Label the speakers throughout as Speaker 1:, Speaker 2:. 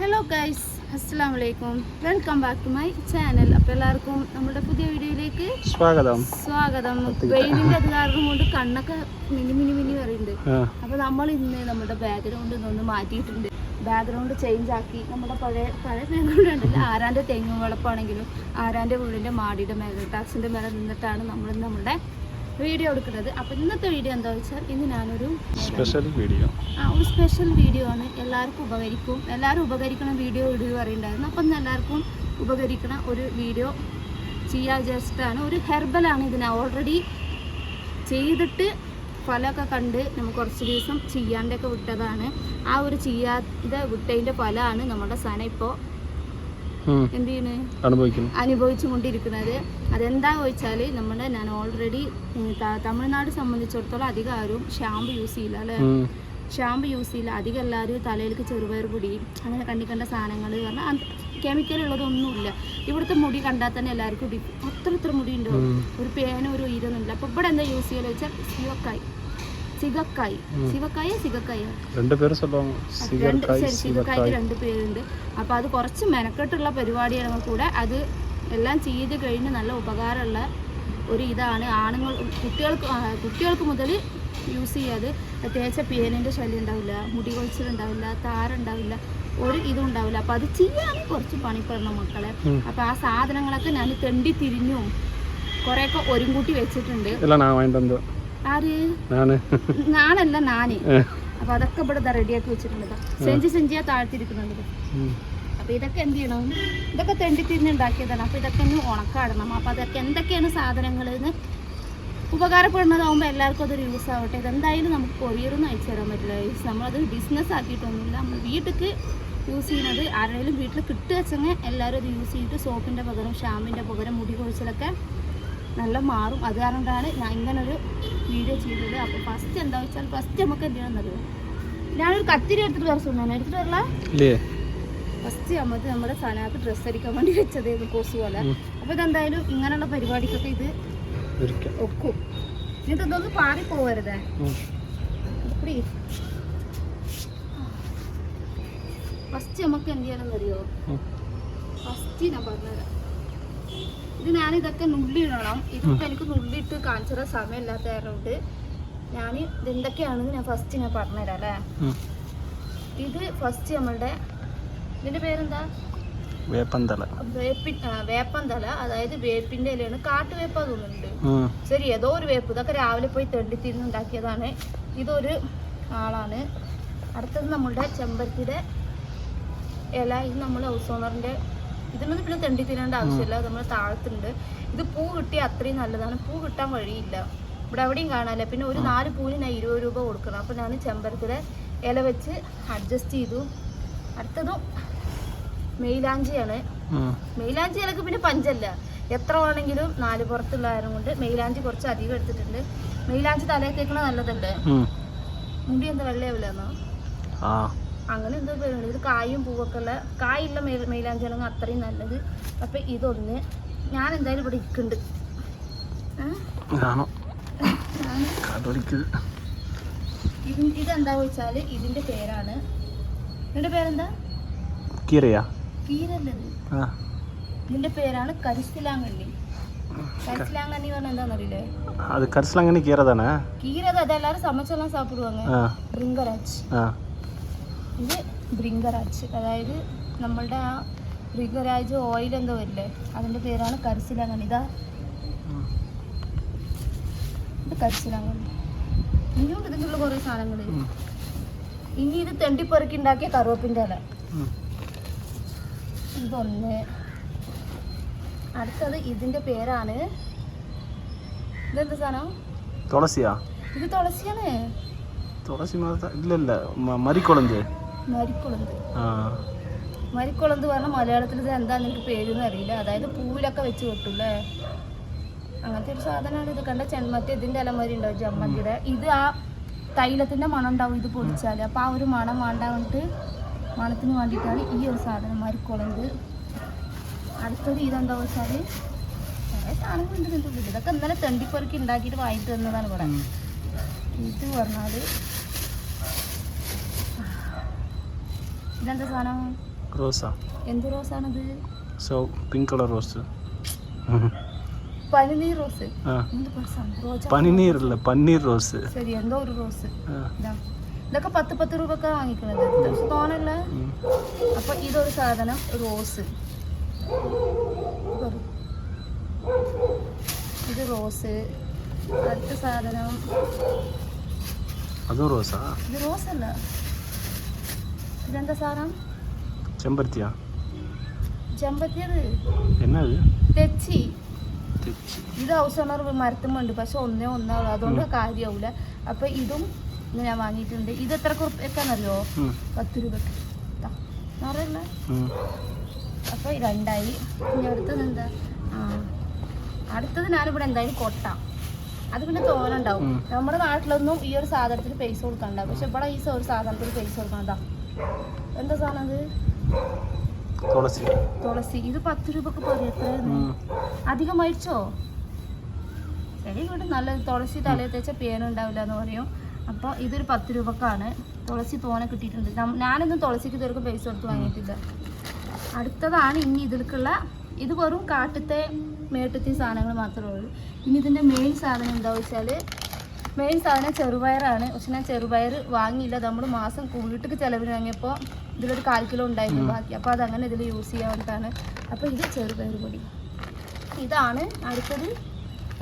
Speaker 1: Hello guys അസ്സാം വലൈക്കും welcome back to my channel അപ്പോൾ എല്ലാവർക്കും നമ്മുടെ പുതിയ വീഡിയോയിലേക്ക്
Speaker 2: സ്വാഗതം.
Speaker 1: സ്വാഗതം. വെയിലിന്റെ അത് കാരണം കൊണ്ട് കണ്ണൊക്കെ മിനി മിനി മിനി പറയുന്നുണ്ട് അപ്പോൾ നമ്മൾ ഇന്ന് നമ്മുടെ ബാക്ക്ഗ്രൗണ്ട് ഇതൊന്ന് മാറ്റിയിട്ടുണ്ട്. ബാക്ക്ഗ്രൗണ്ട് ചേഞ്ച് ആക്കി നമ്മുടെ പഴയ പഴയ ബാക്ക്ഗ്രൗണ്ട് ഉണ്ടല്ലോ. ആരാന്റെ തെങ്ങും വിളപ്പാണെങ്കിലും ആരാന്റെ വീടിന്റെ മാടിയുടെ മേലെ ടാക്സിന്റെ മേലെ നിന്നിട്ടാണ് നമ്മൾ നമ്മുടെ വീഡിയോ എടുക്കുന്നത്. അപ്പോൾ ഇന്നത്തെ വീഡിയോ എന്താ വെച്ചാൽ ഇന്ന് ഞാനൊരു
Speaker 2: സ്പെഷ്യൽ വീഡിയോ
Speaker 1: ആ ഒരു സ്പെഷ്യൽ വീഡിയോ ആണ്. എല്ലാവർക്കും ഉപകരിക്കും. എല്ലാവരും ഉപകരിക്കണ വീഡിയോ ഇടുക പറയുണ്ടായിരുന്നു അപ്പം ഇന്ന് എല്ലാവർക്കും ഉപകരിക്കണ ഒരു വീഡിയോ ചെയ്യാൻ വിചാരിച്ചിട്ടാണ്. ഒരു ഹെർബലാണ് ഇതിന് ഓൾറെഡി ചെയ്തിട്ട് ഫലമൊക്കെ കണ്ട് നമുക്ക് കുറച്ച് ദിവസം ചെയ്യാണ്ടൊക്കെ വിട്ടതാണ്. ആ ഒരു ചെയ്യാതെ വിട്ടതിന്റെ ഫലമാണ് നമ്മുടെ സാധനം ഇപ്പോൾ എന്ത് ചെയ്യണ് അനുഭവിച്ചു കൊണ്ടിരിക്കുന്നത് അതെന്താ ചോദിച്ചാൽ നമ്മുടെ ഞാൻ ഓൾറെഡി തമിഴ്നാട് സംബന്ധിച്ചിടത്തോളം അധികം ആരും ഷാമ്പു യൂസ് ചെയ്യില്ല അല്ലേ? ഷാമ്പു യൂസ് ചെയ്യില്ല. അധികം എല്ലാവരും തലയിലേക്ക് ചെറുപയർ പൊടി അങ്ങനെ കണ്ണി കണ്ട സാധനങ്ങൾ പറഞ്ഞാൽ കെമിക്കൽ ഉള്ളതൊന്നുമില്ല. ഇവിടുത്തെ മുടി കണ്ടാൽ തന്നെ എല്ലാവർക്കും അത്ര ഇത്ര മുടി ഉണ്ടോ? ഒരു പേന ഒരു ഉയരൊന്നുമില്ല. അപ്പോൾ ഇവിടെ എന്താ യൂസ് ചെയ്യാന്ന് വെച്ചാൽ സിവക്കായി സിഗക്കായി സിവക്കായ സിഗക്കായ.
Speaker 2: രണ്ട് പേര് സിഗക്കായി
Speaker 1: രണ്ട് പേരുണ്ട്. അപ്പൊ അത് കുറച്ച് മെനക്കെട്ടുള്ള പരിപാടിയാണ് കൂടെ അത് എല്ലാം ചെയ്ത് കഴിഞ്ഞ് നല്ല ഉപകാരമുള്ള ഒരു ഇതാണ്. ആണുങ്ങൾ കുട്ടികൾക്ക് കുട്ടികൾക്ക് മുതൽ യൂസ് ചെയ്യാതെ തേച്ച പേനിന്റെ ശല്യം ഉണ്ടാവില്ല മുടി കൊഴിച്ചിലുണ്ടാവില്ല താരുണ്ടാവില്ല ഒരു ഇതും ഉണ്ടാവില്ല. അപ്പം അത് ചെയ്യാൻ കുറച്ച് പണിപ്പെടണം മക്കളെ. അപ്പം ആ സാധനങ്ങളൊക്കെ ഞാൻ തെണ്ടി തിരിഞ്ഞും കുറേയൊക്കെ ഒരുങ്കൂട്ടി വെച്ചിട്ടുണ്ട്. നാണല്ല നാന്. അപ്പൊ അതൊക്കെ ഇവിടെ റെഡിയാക്കി വെച്ചിട്ടുണ്ട് സെഞ്ചി സെഞ്ചിയാ താഴ്ത്തിരിക്കുന്നുണ്ട് അപ്പൊ ഇതൊക്കെ എന്ത് ചെയ്യണം? ഇതൊക്കെ തെണ്ടിത്തിരിഞ്ഞ് ഉണ്ടാക്കിയതാണ്. അപ്പൊ ഇതൊക്കെ ഒന്ന് ഉണക്കാടണം. അപ്പൊ അതൊക്കെ എന്തൊക്കെയാണ് സാധനങ്ങൾ ഉപകാരപ്പെടുന്നതാവുമ്പോൾ എല്ലാവർക്കും അതൊരു യൂസ് ആവട്ടെ. ഇതെന്തായാലും നമുക്ക് കൊറിയറൊന്നും അയച്ചു തരാൻ പറ്റില്ല നമ്മളത് ബിസിനസ് ആക്കിയിട്ടൊന്നുമില്ല. നമ്മൾ വീട്ടിലേക്ക് യൂസ് ചെയ്യുന്നത് ആരെങ്കിലും വീട്ടിൽ കിട്ടുക എല്ലാവരും അത് യൂസ് ചെയ്തിട്ട് സോപ്പിന്റെ പകരം ഷാമ്പിന്റെ പകരം മുടി കൊഴിച്ചിലൊക്കെ നല്ല മാറും. അത് കാരണമാണ് ഞാൻ ഇങ്ങനൊരു വീഡിയോ ചെയ്തത്. അപ്പോൾ ഫസ്റ്റ് എന്താ വെച്ചാൽ ഫസ്റ്റ് നമുക്ക് എന്ത് ചെയ്യണമെന്നറിയോ ഞാനൊരു കത്തിരി എടുത്തിട്ട് വേറെ സുണ്ണാണ് എടുത്തിട്ട് വരല?
Speaker 2: ഇല്ലേ?
Speaker 1: ഫസ്റ്റ് നമുക്ക് നമ്മുടെ സ്ഥലത്ത് ഡ്രസ്സ് അടിക്കാൻ വേണ്ടി വെച്ചത് കോസ് പോലെ.
Speaker 2: അപ്പൊ
Speaker 1: അപ്പോൾ ഇതെന്തായാലും ഇങ്ങനെയുള്ള പരിപാടിക്കൊക്കെ ഇത് ഒക്കും. എന്നിട്ട് ഇതൊന്ന് പാറി പോവരുതേ. ഫസ്റ്റ് നമുക്ക് എന്ത്
Speaker 2: ചെയ്യണമെന്നറിയോ
Speaker 1: ഫസ്റ്റ് ഞാൻ പറഞ്ഞുതരാം. ഇത് ഞാൻ ഇതൊക്കെ നുള്ളിയിടണം. ഇതൊക്കെ എനിക്ക് നുള്ളിയിട്ട് കാണിച്ചു തരാൻ സമയമില്ലാത്ത കാരണമുണ്ട് ഞാൻ ഇതെന്തൊക്കെയാണെന്ന് ഞാൻ ഫസ്റ്റ് ഞാൻ പറഞ്ഞുതരാം അല്ലേ? ഇത് ഫസ്റ്റ് നമ്മളുടെ ഇതിന്റെ പേരെന്താ?
Speaker 2: വേപ്പന്തല.
Speaker 1: വേപ്പിൻ വേപ്പന്തല. അതായത് വേപ്പിന്റെ ഇലയാണ്. കാട്ടുവേപ്പ തോന്നുന്നുണ്ട്.
Speaker 2: ഉം,
Speaker 1: ശരി ഏതോ ഒരു വേപ്പ്. ഇതൊക്കെ രാവിലെ പോയി തെണ്ടിത്തിരിഞ്ഞ് ഉണ്ടാക്കിയതാണ്. ഇതൊരു ആളാണ്. അടുത്തത് നമ്മളുടെ ചെമ്പരത്തിയുടെ ഇല. ഇത് നമ്മൾ ഹൗസ് ഓണറിന്റെ ഇതിനൊന്നും പിന്നെ തെണ്ടി തീരേണ്ട ആവശ്യമില്ല നമ്മൾ താഴത്തുണ്ട്. ഇത് പൂ കിട്ടിയാൽ അത്രയും നല്ലതാണ്. പൂ കിട്ടാൻ വഴിയില്ല. ഇവിടെ എവിടെയും കാണാനില്ല. പിന്നെ ഒരു നാല് പൂവിന് ഞാൻ ഇരുപത് രൂപ കൊടുക്കണം. അപ്പോൾ ഞാൻ ചെമ്പരത്തിലെ ഇല വെച്ച് അഡ്ജസ്റ്റ് ചെയ്തു. അടുത്തതും മെയിലാഞ്ചിയാണ് മെയിലാഞ്ചി ഇലക്ക് പിന്നെ പഞ്ചല്ല. എത്ര വേണമെങ്കിലും നാല് പുറത്തുള്ള ആരും കൊണ്ട് മെയിലാഞ്ചി കുറച്ച് അധികം എടുത്തിട്ടുണ്ട്. മെയിലാഞ്ചി തലയിൽ തേക്കണ നല്ലതല്ലേ. മുടി എന്താ വെള്ളയാവില്ലെന്നോ അങ്ങനെ എന്തോ പേരുണ്ട്. ഇത് കായും പൂവൊക്കെ ഉള്ള കായുള്ള മേ മെയിലാഞ്ചലങ്ങ അത്രയും നല്ലത്. അപ്പൊ ഇതൊന്ന് ഞാൻ എന്തായാലും ഇവിടെ ഇരിക്കുന്നുണ്ട്. ഇതെന്താ വെച്ചാൽ ഇതിന്റെ പേരാണ്. നിന്റെ പേരെന്താ?
Speaker 2: കീരയാ.
Speaker 1: കീരല്ലത്. ഇതിന്റെ പേരാണ് കരിസിലാങ്കണ്ണി കരിസിലാങ്കണ്ണി പറഞ്ഞ എന്താണെന്നറിയില്ലേ
Speaker 2: അത് കരിസിലാങ്കണ്ണി
Speaker 1: കീര തന്നെ. അത് എല്ലാരും സമച്ചെല്ലാം സാപ്പിടുവാങ്ങ
Speaker 2: ഭൃങ്കരാജ്
Speaker 1: ഇത് ബ്രിങ്കരാജ് അതായത് നമ്മളുടെ ആ ബ്രിങ്കരാജ് ഓയിൽ എന്തോ വരില്ലേ? അതിന്റെ പേരാണ് കരിസിലാങ്കണ്ണി ഇതാ. ഇത് കരിസിലാങ്കണ്ണി ഇനിയും ഇതിനുള്ള കുറേ സാധനങ്ങൾ ഇനി ഇത് തെണ്ടിപ്പെറുക്കി ഉണ്ടാക്കിയ കറുവപ്പിന്റെ ഇല. ഇതൊന്ന് അടുത്തത് ഇതിന്റെ പേരാണ് ഇതെന്താ സാധനം?
Speaker 2: തുളസിയാ.
Speaker 1: ഇത് തുളസിയാണ്.
Speaker 2: തുളസി ഇല്ലല്ല മരിക്കുളന്തി
Speaker 1: മരിക്കുളന്ത്.
Speaker 2: ആ.
Speaker 1: പറഞ്ഞ മലയാളത്തിൽ ഇത് എന്താ നിങ്ങൾക്ക് പേരൊന്നും അറിയില്ല. അതായത് പൂവിലൊക്കെ വെച്ച് കെട്ടൂല്ലേ അങ്ങനത്തെ ഒരു സാധനമാണ് ഇത്. കണ്ട ചെമ്മത്തി ഇതിന്റെ അലമാരി ഉണ്ടാവും ചെമ്മത്തിയുടെ ഇത് ആ തൈലത്തിന്റെ മണം ഉണ്ടാവും ഇത് പൊടിച്ചാൽ അപ്പൊ ആ ഒരു മണം വേണ്ടാവിട്ട് മണത്തിന് വേണ്ടിയിട്ടാണ് ഈ ഒരു സാധനം മരിക്കുളന്ത്. അടുത്തൊരു ഇതെന്താ വെച്ചാൽ കുറേ സാധനങ്ങളുണ്ട് ഇതൊക്കെ ഇന്നലെ തെണ്ടിപ്പൊറുക്കി ഉണ്ടാക്കിയിട്ട് വാങ്ങിട്ട് തന്നതാണ് പറഞ്ഞത് ഇത് പറഞ്ഞാൽ ഇതെന്താ സാധനം?
Speaker 2: റോസാ.
Speaker 1: എന്ത് റോസാണത്?
Speaker 2: സോ പിങ്ക് കളർ റോസ്
Speaker 1: പനിനീർ റോസ്. പനിനീർ
Speaker 2: പനിനീരല്ല പന്നീർ റോസ്.
Speaker 1: ശരി എന്തോ ഒരു റോസ്. ഇതൊക്കെ പത്ത് പത്ത് രൂപക്ക് വാങ്ങിക്കണത്. പക്ഷെ തോന്നല്ല. അപ്പൊ ഇതൊരു സാധനം റോസ്. ഇത് റോസ്. അടുത്ത സാധനം
Speaker 2: അതും റോസാ.
Speaker 1: ഇത് റോസ് അല്ല ഇതെന്താ സാധനം
Speaker 2: ചെമ്പരത്തിയാ?
Speaker 1: ചെമ്പരത്തിയത്?
Speaker 2: എന്നത്? ഇത്
Speaker 1: തെച്ചി.
Speaker 2: തെച്ചി.
Speaker 1: ഇത് ഹൗസ് ഓണർ മരത്തുമുണ്ട് പക്ഷെ ഒന്നേ ഒന്നാവുള്ളൂ അതുകൊണ്ട് കാര്യമാവില്ല അപ്പൊ ഇതും ഞാൻ വാങ്ങിയിട്ടുണ്ട്. ഇത് എത്ര കുറുപ്പൊക്കെയാണെന്നറിയോ
Speaker 2: ഉം.
Speaker 1: പത്ത് രൂപക്ക്. അറിയില്ല. അപ്പൊ രണ്ടായി. ഇനി അടുത്തത് എന്താ? അടുത്തത് ഞാനിവിടെ എന്തായാലും കൊട്ട. അത് പിന്നെ തോനുണ്ടാവും നമ്മുടെ നാട്ടിലൊന്നും ഈ ഒരു സാധനത്തിന് പൈസ കൊടുക്കണ്ട പക്ഷെ ഇവിടെ ഈ ഒരു സാധനത്തിന് പൈസ കൊടുക്കണ്ട എന്താ സാധനം ഇത്
Speaker 2: തുളസി.
Speaker 1: തുളസി. ഇത് പത്ത് രൂപക്ക് പോയി എത്രയാണ്
Speaker 2: ഉം.
Speaker 1: അധികം മേടിച്ചോ? ശരി ഇവിടെ നല്ല തുളസി തലയിൽ തേച്ച പേനുണ്ടാവില്ല എന്ന് പറയും. അപ്പോൾ ഇതൊരു പത്ത് രൂപക്കാണ്. തുളസി തോനെ കിട്ടിയിട്ടുണ്ട്. ഞാനൊന്നും തുളസിക്ക് ഇതുവരെ പൈസ കൊടുത്ത് വാങ്ങിയിട്ടില്ല. അടുത്തതാണ് ഇനി ഇതിലേക്കുള്ള ഇത് വെറും കാട്ടത്തെ മേട്ടത്തെ സാധനങ്ങൾ മാത്രമേ ഉള്ളൂ. ഇനി ഇതിന്റെ മെയിൻ സാധനം എന്താ വെച്ചാൽ മെയിൻ സാധനം ചെറുപയറാണ്. പക്ഷെ ഞാൻ ചെറുപയർ വാങ്ങിയില്ല. നമ്മൾ മാസം വീട്ടിൽ ചിലവിന് വാങ്ങിയപ്പോൾ ഇതിലൊരു കാൽ കിലോ ഉണ്ടായിരുന്നു ബാക്കി. അപ്പോൾ അതങ്ങനെ ഇതിൽ യൂസ് ചെയ്യാൻ വേണ്ടിയിട്ടാണ് അപ്പോൾ ഇത് ചെറുപയർ പൊടി. ഇതാണ് അടുത്തത്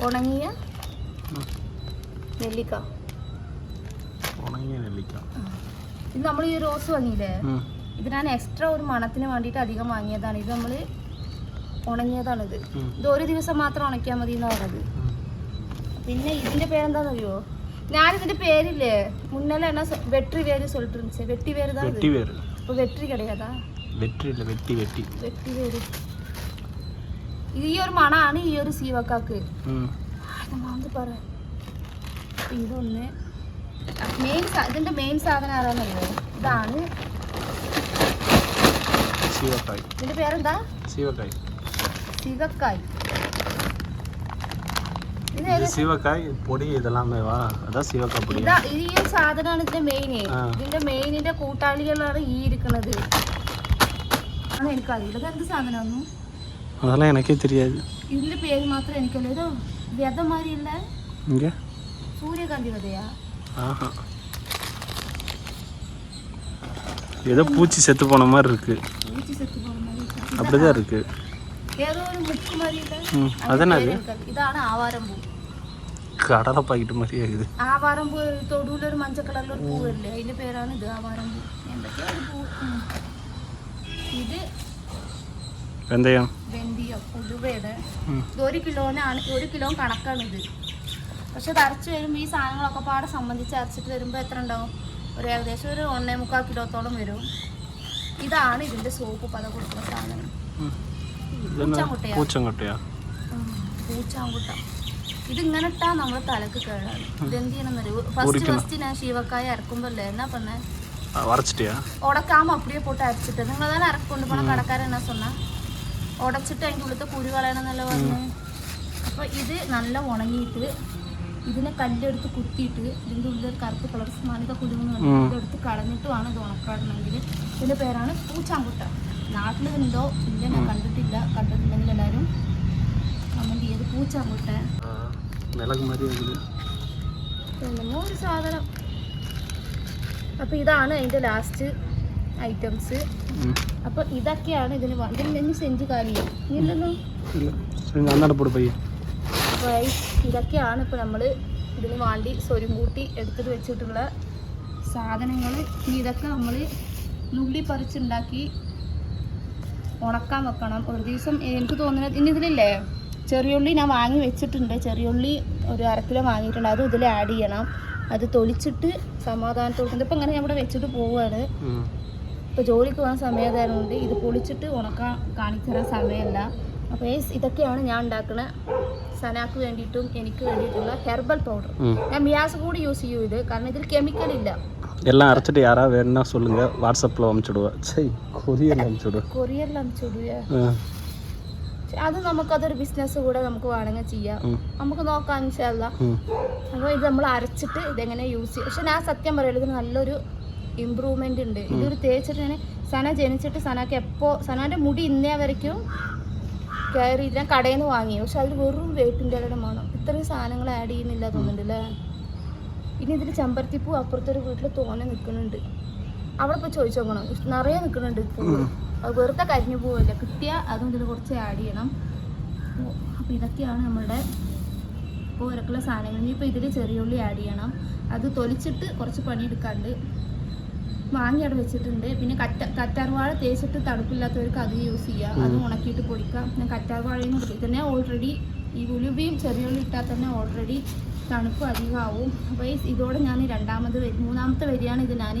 Speaker 1: ഉണങ്ങിയ. നെല്ലിക്ക.
Speaker 2: ഉണങ്ങിയ നെല്ലിക്ക.
Speaker 1: ഇത് നമ്മൾ ഈ റോസ് വാങ്ങിയില്ലേ. ഇത് ഞാൻ എക്സ്ട്രാ ഒരു മണത്തിന് വേണ്ടിയിട്ട് അധികം വാങ്ങിയതാണ്. ഇത് നമ്മൾ ഉണങ്ങിയതാണിത്. ഇത് ഒരു ദിവസം മാത്രം ഉണക്കിയാൽ മതി എന്ന് പറഞ്ഞത്. പിന്നെ ഇതിന്റെ പേരെന്താണെന്നറിയോ ഞാനിതിന്റെ പേരില്ലേ മുന്നല്ല என்ன சொ- வெற்றி வேறு சொல்லிட்டு இருந்துச்சு வெட்டி வேறு தான்
Speaker 2: വെട്ടി
Speaker 1: இது
Speaker 2: വേര്
Speaker 1: இப்போ வெற்றி கிடையாதா
Speaker 2: വെട്ടി ഇല്ല വെട്ടി വെട്ടി
Speaker 1: വെട്ടി വേര് ഇത് ഈ ഒരു മണമാണ് ഈ ഒരു സീവക്കാക്ക്
Speaker 2: ഉം.
Speaker 1: നമ്മൾ வந்து പറ ഇതൊന്ന് മെയിൻ ഇതിന്റെ മെയിൻ സാധനം ആരാന്നറിയോ ഇതാണ്
Speaker 2: സീവക്കായ്
Speaker 1: ഇതിന്റെ പേരെന്താ
Speaker 2: സീവക്കായ്
Speaker 1: സികക്കായ് ഇത്
Speaker 2: ഇത് സീവക്കായ് പൊടി ഇതെല്ലാമേ വാ അതാ സീവക്കായ് പൊടി
Speaker 1: ഇതാ ഈ ഒരു സാധനമാണ് ഇതിന്റെ മെയിൻ
Speaker 2: ആ.
Speaker 1: ഇതിന്റെ മെയിനിന്റെ കൂട്ടാളികളാണ് ഈ ഇരിക്കുന്നത് ആണ് എനിക്കറിയില്ല ഇത് എന്ത് സാധനമൊന്നും
Speaker 2: அதெல்லாம் எனக்கே தெரியாது
Speaker 1: ഇതിന്റെ പേര് മാത്രം എനിക്കല്ല ഇത് വ്യത മാതിരിയുള്ള
Speaker 2: இங்க
Speaker 1: സൂര്യകാന്തി വിതയാ
Speaker 2: ஆஹா ஏதோ பூச்சி செத்து போன மாதிரி இருக்கு
Speaker 1: പൂച്ചി സെത്ത് പോകുന്ന മാതിരി.
Speaker 2: அப்படிதான் இருக்கு
Speaker 1: ഏതോ ഒരു മുക്ക് മാതിരിയുള്ള
Speaker 2: ம்
Speaker 1: അതിന്റെ
Speaker 2: அதென்ன
Speaker 1: പേര്
Speaker 2: அது
Speaker 1: എനിക്കറിയില്ല. ഇതാണ് ആവാരമ്പൂ കടല പൈറ്റ് മതിയായത്. ആവാരം ഒരു ഒരു പൂവല്ലേ? ഇത് പൂ. ഇത് കിലോനാണ് ഒരു കിലോ കണക്കാണ് ഇത് പക്ഷെ അരച്ച് ഈ സാധനങ്ങളൊക്കെ പാടെ സംബന്ധിച്ച് അരച്ചിട്ട് വരുമ്പോൾ എത്ര ഉണ്ടാവും? ഒരു ഏകദേശം ഒരു ഒന്നേ മുക്കാൽ കിലോത്തോളം വരും. ഇതാണ് ഇതിന്റെ സോപ്പ് പത കൊടുക്കുന്ന സാധനം. പൂച്ചാങ്കുട്ടയാ പൂച്ചാങ്കുട്ട ഇതിങ്ങനെ ഇട്ടാ നമ്മളെ തലക്ക് കേടാണ്. ഇതെന്ത് ചെയ്യണമെന്നറിയോ ഫസ്റ്റ് ഫസ്റ്റ് ഞാൻ ശീവക്കായ ഇറക്കുമ്പോല്ലേ എന്നാ
Speaker 2: പറഞ്ഞേ?
Speaker 1: ഉടക്കാമ അപ്പടിയെ പോട്ട് അരച്ചിട്ട്. നിങ്ങൾ തന്നെ ഇറക്കൊണ്ട് പോണ കടക്കാരൻ എന്നാ സൊന്നാ ഉടച്ചിട്ട് അതിന്റെ ഉള്ളത്തെ കുരു കളയണമെന്നല്ല പറഞ്ഞു? അപ്പോൾ ഇത് നല്ല ഉണങ്ങിയിട്ട് ഇതിനെ കല്ലെടുത്ത് കുത്തിയിട്ട് ഇതിന്റെ ഉള്ളിൽ കറുപ്പ് കളർ സ്മാനിക കുരുന്ന് എടുത്ത് കളഞ്ഞിട്ടുമാണ് ഇത് ഉണക്കാടണമെങ്കിൽ ഇതിന്റെ പേരാണ് പൂച്ചാങ്കുട്ട. നാട്ടിലുണ്ടോ ഇല്ല ഞാൻ കണ്ടിട്ടില്ല. കണ്ടിട്ടില്ലെങ്കിൽ എല്ലാവരും കമന്റ് ചെയ്ത് പൂച്ചാങ്കുട്ട. വിളക് മതിയാകില്ല സാധനം. അപ്പോൾ ഇതാണ് അതിന്റെ ലാസ്റ്റ് ഐറ്റംസ് അപ്പോൾ ഇതൊക്കെയാണ് ഇതിന് ഇതിൽ സെഞ്ച് കാലിയോ ഇതൊക്കെയാണ് ഇപ്പൊ നമ്മൾ ഇതിന് വേണ്ടി സ്വരും കൂട്ടി എടുത്തിട്ട് വെച്ചിട്ടുള്ള സാധനങ്ങൾ ഇനി ഇതൊക്കെ നമ്മൾ നുള്ളി പറിച്ചുണ്ടാക്കി ഉണക്കാൻ വെക്കണം. ഒരു ദിവസം എനിക്ക് തോന്നുന്നത് ഇനി ഇതിലില്ലേ? ചെറിയുള്ളി ഞാൻ വാങ്ങി വെച്ചിട്ടുണ്ട്. ചെറിയുള്ളി ഒരു അരക്കിലോ വാങ്ങിയിട്ടുണ്ട്. അത് ഇതിൽ ആഡ് ചെയ്യണം. അത് തൊളിച്ചിട്ട് സമാധാനത്തോടെ ഇപ്പം ഇങ്ങനെ ഞാൻ ഇവിടെ വെച്ചിട്ട് പോവുകയാണ് ഇപ്പോൾ ജോലിക്ക് പോകാൻ സമയതായതുകൊണ്ട് ഇത് പൊളിച്ചിട്ട് ഉണക്കാൻ കാണിച്ചു സമയമല്ല. അപ്പോൾ ഇതൊക്കെയാണ് ഞാൻ ഉണ്ടാക്കുന്ന സനാക്ക് വേണ്ടിയിട്ടും എനിക്ക് വേണ്ടിയിട്ടുള്ള ഹെർബൽ പൗഡർ ഞാൻ മിയാസ് കൂടി യൂസ് ചെയ്യും ഇത്. കാരണം ഇതിൽ കെമിക്കൽ ഇല്ല.
Speaker 2: എല്ലാം അരച്ചിട്ട് யாரா വേണ്ട சொல்லுங்க வாட்ஸ்அப்பில் അമിച്ചിടുക சரி கொரியரில் அனுப்பிச்சுடுவேன்
Speaker 1: கொரியரில்
Speaker 2: அனுப்பிச்சுடுவேன்
Speaker 1: അത് നമുക്കതൊരു ബിസിനസ് കൂടെ നമുക്ക് വേണമെങ്കിൽ ചെയ്യാം. നമുക്ക് നോക്കാം വെച്ചാൽ
Speaker 2: അപ്പൊ
Speaker 1: അപ്പോൾ ഇത് നമ്മൾ അരച്ചിട്ട് ഇതെങ്ങനെ യൂസ് ചെയ്യും. പക്ഷെ ഞാൻ സത്യം പറയുന്നത് ഇതിന് നല്ലൊരു ഇമ്പ്രൂവ്മെന്റ് ഉണ്ട്. ഇതൊരു തേച്ചിട്ട് ഞാൻ സന ജനിച്ചിട്ട് സനക്ക് എപ്പോൾ സനാന്റെ മുടി ഇന്നേ വരയ്ക്കും. കയറി ഞാൻ കടയിൽ നിന്ന് വാങ്ങി. പക്ഷെ അതിൽ വെറും വേപ്പിന്റെ ഇലയുടെ മണം. ഇത്രയും സാധനങ്ങൾ ആഡ് ചെയ്യുന്നില്ല തോന്നുന്നുണ്ടല്ലേ ഇനി ഇതിൽ ചെമ്പരത്തിപ്പൂ അപ്പുറത്തൊരു വീട്ടിൽ തോനെ നിൽക്കുന്നുണ്ട് അവിടെ പോയി ചോദിച്ചു നോക്കണം. നിറയെ നിൽക്കുന്നുണ്ട് അത് വെറുതെ കരിഞ്ഞു പോവില്ല? കിട്ടിയാൽ അതും ഇതിൽ കുറച്ച് ആഡ് ചെയ്യണം. അപ്പോൾ ഇതൊക്കെയാണ് നമ്മളുടെ ഇപ്പോൾ ഇറക്കുള്ള സാധനങ്ങൾ. ഇനിയിപ്പോൾ ഇതിൽ ചെറിയ ഉള്ളി ആഡ് ചെയ്യണം. അത് തൊലിച്ചിട്ട് കുറച്ച് പണിയെടുക്കാണ്ട് വാങ്ങി അവിടെ വെച്ചിട്ടുണ്ട്. പിന്നെ കറ്റ കറ്റാർവാഴ തേച്ചിട്ട് തണുപ്പില്ലാത്തവർക്ക് അത് യൂസ് ചെയ്യാം. അത് ഉണക്കിയിട്ട് പൊടിക്കാം. പിന്നെ കറ്റാർവാഴയും കൂടി. തന്നെ ഓൾറെഡി ഈ ഉലുവയും ചെറിയ ഉള്ളി ഇട്ടാൽ തന്നെ ഓൾറെഡി തണുപ്പ് അധികമാവും. അപ്പോൾ ഈ ഇതോടെ ഞാൻ രണ്ടാമത് വരി- മൂന്നാമത്തെ വരിയാണ് ഇത് ഞാൻ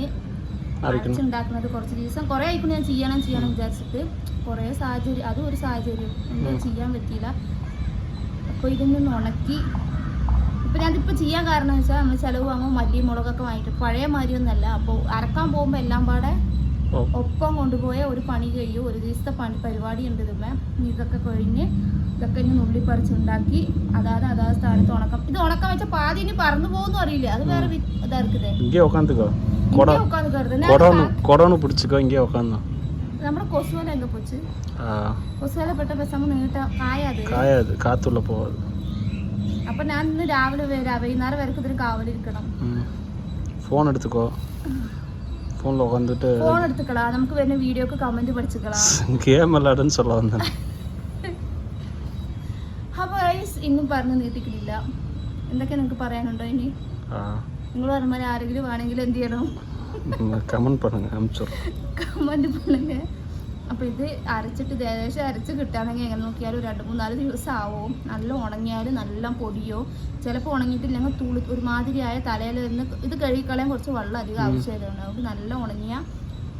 Speaker 1: അരച്ചുണ്ടാക്കുന്നത് കുറച്ച് ദിവസം. കുറേ ആയിക്കൊണ്ട് ഞാൻ ചെയ്യണം ചെയ്യണം വിചാരിച്ചിട്ട് കുറേ സാഹചര്യം അതും ഒരു സാഹചര്യം എന്താ ചെയ്യാൻ പറ്റിയില്ല. അപ്പോൾ ഇതൊന്നും ഉണക്കി ഇപ്പം ഞാനിപ്പോൾ ചെയ്യാൻ കാരണം വെച്ചാൽ നമ്മൾ ചിലവ് വാങ്ങുമ്പോൾ മല്ലി മുളകൊക്കെ വാങ്ങിയിട്ട് പഴയ മാതിരിയൊന്നല്ല അപ്പോൾ അരക്കാൻ പോകുമ്പോൾ എല്ലാം പാടെ ഒപ്പം കൊണ്ടുപോയ ഒരു പണി കഴിയും. ഒരു ദിവസത്തെ പണി പരിപാടി ഉണ്ട് ഇതുമേ ഇനി ഇതൊക്കെ കഴിഞ്ഞ് ഇതൊക്കെ ഇനി നുള്ളിപ്പറിച്ചുണ്ടാക്കി അതാത് അതാത് സ്ഥാനത്ത് ഉണക്കം. ഇത് ഉണക്കം വെച്ചാൽ പാതി ഇനി പറന്നു പോകുന്നു അറിയില്ല. അത് വേറെ വി- ഇതായിരിക്കുതേ
Speaker 2: இங்கே உக்காந்துக்கோ கொடை
Speaker 1: ഇങ്ങനെ ഉക്കാന്ന് കരുതുന്നെ.
Speaker 2: கொடோன்னு கொடோன்னு பிடிச்சிக்கோ இங்கே உக்காந்து
Speaker 1: നമ്മുടെ കൊസുവല എങ്ക പോച്ച് കൊസുവല പെട്ട പെസമ്മ നീട്ട കായത്
Speaker 2: காயாது காற்றுள்ள போகாது
Speaker 1: അപ്പൊ ഞാൻ ഇന്ന് രാവിലെ വരാ വൈകുന്നേരം വരെ ഇതിന് കാവലിരിക്കണം
Speaker 2: ம் ஃபோன் எடுத்துக்கோ ஃபோனில் உட்காந்துட்டு
Speaker 1: ഫോൺ എടുത്തുക്കളാ നമുക്ക് വരുന്ന വീഡിയോക്ക് കമന്റ് പഠിച്ചുക്കളാ
Speaker 2: கேம் விளாடுன்னு சொல்ல வந்தேன்
Speaker 1: അപ്പൊ guys, ഇന്നും പറഞ്ഞ് നീട്ടിക്കില്ല എന്തൊക്കെ നിങ്ങൾക്ക് പറയാനുണ്ടോ ഇനി
Speaker 2: ஆ
Speaker 1: നിങ്ങൾ പറഞ്ഞ പോലെ ആരെങ്കിലും ആണെങ്കിൽ എന്ത് ചെയ്യണം
Speaker 2: கமெண்ட் பண்ணுங்க அனுப்பிச்சுட்றேன்
Speaker 1: കമന്റ് பண்ணுங்க അപ്പൊ ഇത് അരച്ചിട്ട് ഇത് ഏകദേശം അരച്ച് കിട്ടുകയാണെങ്കിൽ എങ്ങനെ നോക്കിയാലും രണ്ട് മൂന്നാല് ദിവസം ആവും നല്ല ഉണങ്ങിയാലും നല്ല പൊടിയോ ചിലപ്പോൾ ഉണങ്ങിയിട്ടില്ലെങ്കിൽ തുളി ഒരുമാതിരിയായ തലയിൽ നിന്ന് ഇത് കഴുകിക്കളയാൻ കുറച്ച് വെള്ളം അധികം ആവശ്യമായതുകൊണ്ട് അതുകൊണ്ട് നല്ല ഉണങ്ങിയ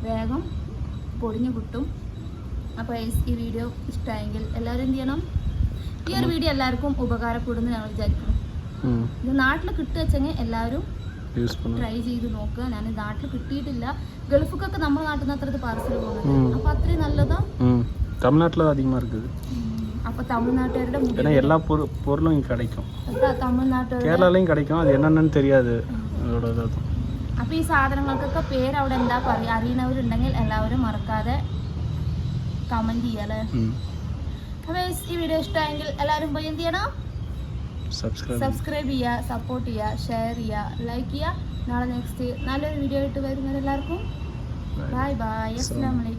Speaker 1: വേഗം പൊടിഞ്ഞു കിട്ടും അപ്പോൾ ഈ വീഡിയോ ഇഷ്ടമായെങ്കിൽ എല്ലാവരും എന്ത് ചെയ്യണം ഈ ഒരു വീഡിയോ എല്ലാവർക്കും ഉപകാരപ്പെടുമെന്ന് ഞങ്ങൾ വിചാരിക്കുന്നു
Speaker 2: ம்
Speaker 1: ഇത് നാട്ടിൽ കിട്ടുവെച്ചെങ്കിൽ എല്ലാവരും
Speaker 2: யூஸ் பண்ணுங்க
Speaker 1: ട്രൈ ചെയ്ത് നോക്കുക ഞാൻ നാട്ടിൽ കിട്ടിയിട്ടില്ല ഗൾഫിക്കൊക്കെ നമ്മുടെ നാട്ടിൽ നിന്ന് അത്ര പാർസൽ
Speaker 2: ഉം.
Speaker 1: പോകുന്നുണ്ട് അപ്പൊ അത്രയും നല്ലതാ
Speaker 2: ம் தமிழ்நாட்டில் தான் அதிகமாக இருக்குது
Speaker 1: അപ്പൊ തമിഴ്നാട്ടുകാരുടെ മുടി
Speaker 2: ஏன்னா எல்லா பொரு பொருளும் இங்கே கிடைக்கும்
Speaker 1: അപ്പൊ തമിഴ്നാട്ടുകാരുടെ
Speaker 2: கேரளாலையும் கிடைக்கும் அது என்னென்னு தெரியாது அதோட இது
Speaker 1: അപ്പൊ ഈ സാധനങ്ങൾക്കൊക്കെ പേര് അവിടെ എന്താ പറയുക അറിയുന്നവരുണ്ടെങ്കിൽ എല്ലാവരും മറക്കാതെ കമന്റ് ചെയ്യാലേ
Speaker 2: ம்
Speaker 1: അപ്പൊ ഈ വീഡിയോ ഇഷ്ടമായെങ്കിൽ എല്ലാവരും പോയി എന്ത് ചെയ്യണം
Speaker 2: சப்ஸ்கிரைப்
Speaker 1: സബ്സ്ക്രൈബ് ചെയ്യുക സപ്പോർട്ട് ചെയ്യുക ഷെയർ ചെയ്യുക ലൈക്ക് ചെയ്യുക. നാളെ നെക്സ്റ്റ് നല്ലൊരു വീഡിയോ ആയിട്ട് വരുന്നവരെല്ലാവർക്കും. ബൈ ബൈ അസ്സാം വലൈക്കും